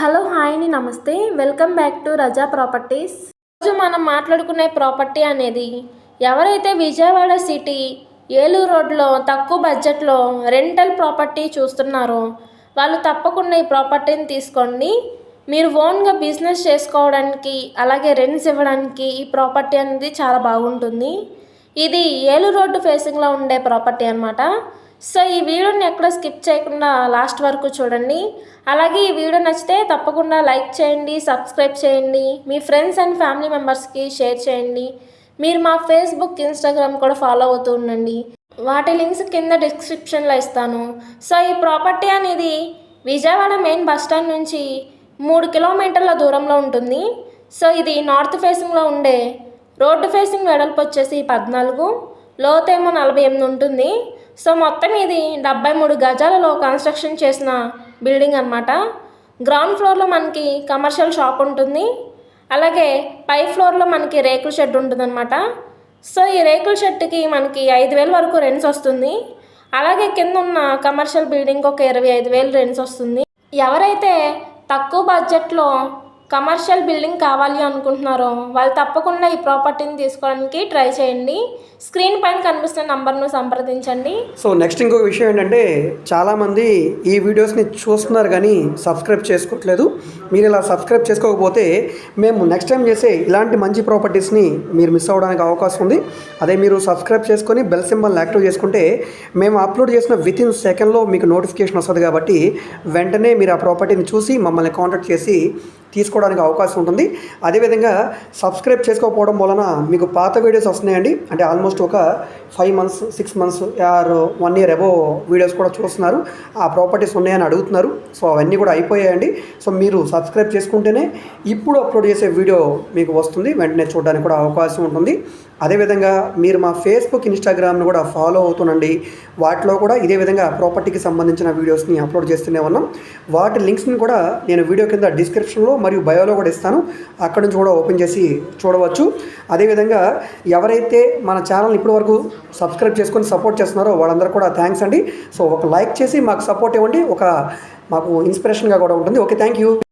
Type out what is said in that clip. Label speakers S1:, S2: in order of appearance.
S1: Hello హాయ్ని నమస్తే. Welcome back to Raza properties. ఈరోజు మనం మాట్లాడుకునే ప్రాపర్టీ అనేది ఎవరైతే విజయవాడ సిటీ ఏలూరు రోడ్లో తక్కువ బడ్జెట్లో రెంటల్ ప్రాపర్టీ చూస్తున్నారో వాళ్ళు తప్పకుండా ఈ ప్రాపర్టీని తీసుకోండి. మీరు ఓన్గా బిజినెస్ చేసుకోవడానికి అలాగే రెంట్స్ ఇవ్వడానికి ఈ ప్రాపర్టీ అనేది చాలా బాగుంటుంది. ఇది ఏలు రోడ్డు ఫేసింగ్లో ఉండే ప్రాపర్టీ అనమాట సో ఈ వీడియోని ఎక్కడ స్కిప్ చేయకుండా లాస్ట్ వరకు చూడండి. అలాగే ఈ వీడియో నచ్చితే తప్పకుండా లైక్ చేయండి సబ్స్క్రైబ్ చేయండి మీ ఫ్రెండ్స్ అండ్ ఫ్యామిలీ మెంబర్స్కి షేర్ చేయండి. మీరు మా ఫేస్బుక్ ఇన్స్టాగ్రామ్ కూడా ఫాలో అవుతూ ఉండండి. వాటి లింక్స్ కింద డిస్క్రిప్షన్లో ఇస్తాను. సో ఈ ప్రాపర్టీ అనేది విజయవాడ మెయిన్ బస్ స్టాండ్ నుంచి మూడు కిలోమీటర్ల దూరంలో ఉంటుంది. సో ఇది నార్త్ ఫేసింగ్లో ఉండే రోడ్డు ఫేసింగ్ వెడల్పు వచ్చేసి పద్నాలుగు లోతేమో నలభై ఎనిమిది ఉంటుంది. సో మొత్తం ఇది డెబ్బై మూడు గజాలలో కన్స్ట్రక్షన్ చేసిన బిల్డింగ్ అనమాట గ్రౌండ్ ఫ్లోర్లో మనకి కమర్షియల్ షాప్ ఉంటుంది. అలాగే పై ఫ్లోర్లో మనకి రేకుల షెడ్ ఉంటుందన్నమాట. సో ఈ రేకుల షెడ్కి మనకి ఐదు వేల వరకు రెంట్స్ వస్తుంది. అలాగే కింద ఉన్న కమర్షియల్ బిల్డింగ్ ఒక ఇరవై ఐదు వేలు రెంట్స్ వస్తుంది. ఎవరైతే తక్కువ బడ్జెట్లో కమర్షియల్ బిల్డింగ్ కావాలి అనుకుంటున్నారో వాళ్ళు తప్పకుండా ఈ ప్రాపర్టీని తీసుకోవడానికి ట్రై చేయండి. స్క్రీన్ పైన కనిపిస్తున్న నంబర్ను సంప్రదించండి.
S2: సో నెక్స్ట్ ఇంకొక విషయం ఏంటంటే చాలామంది ఈ వీడియోస్ని చూస్తున్నారు కానీ సబ్స్క్రైబ్ చేసుకోవట్లేదు. మీరు ఇలా సబ్స్క్రైబ్ చేసుకోకపోతే మేము నెక్స్ట్ టైం చేసే ఇలాంటి మంచి ప్రాపర్టీస్ని మీరు మిస్ అవ్వడానికి అవకాశం ఉంది. అదే మీరు సబ్స్క్రైబ్ చేసుకొని బెల్ సింబల్ యాక్టివ్ చేసుకుంటే మేము అప్లోడ్ చేసిన విత్ ఇన్ సెకండ్లో మీకు నోటిఫికేషన్ వస్తుంది కాబట్టి వెంటనే మీరు ఆ ప్రాపర్టీని చూసి మమ్మల్ని కాంటాక్ట్ చేసి తీసుకోవడం తీసుకోవడానికి అవకాశం ఉంటుంది. అదేవిధంగా సబ్స్క్రైబ్ చేసుకోకపోవడం వలన మీకు పాత వీడియోస్ వస్తున్నాయండి. అంటే ఆల్మోస్ట్ ఒక five months six months or one year above videos కూడా చూస్తున్నారు. ఆ ప్రాపర్టీస్ ఉన్నాయని అడుగుతున్నారు. సో అవన్నీ కూడా అయిపోయాయండి. సో మీరు సబ్స్క్రైబ్ చేసుకుంటేనే ఇప్పుడు అప్లోడ్ చేసే వీడియో మీకు వస్తుంది. వెంటనే చూడడానికి కూడా అవకాశం ఉంటుంది. అదేవిధంగా మీరు మా ఫేస్బుక్ ఇన్స్టాగ్రామ్ను కూడా ఫాలో అవుతుండండి. వాటిలో కూడా ఇదే విధంగా ప్రాపర్టీకి సంబంధించిన వీడియోస్ని అప్లోడ్ చేస్తూనే ఉన్నాం. వాటి లింక్స్ని కూడా నేను వీడియో కింద డిస్క్రిప్షన్లో మరియు బయోలో కూడా ఇస్తాను. అక్కడ నుంచి కూడా ఓపెన్ చేసి చూడవచ్చు. అదేవిధంగా ఎవరైతే మన ఛానల్ ఇప్పటివరకు సబ్స్క్రైబ్ చేసుకొని సపోర్ట్ చేస్తున్నారో వాళ్ళందరూ కూడా థ్యాంక్స్ అండి. సో ఒక లైక్ చేసి మాకు సపోర్ట్ ఇవ్వండి. ఒక మాకు ఇన్స్పిరేషన్గా కూడా ఉంటుంది. Okay thank you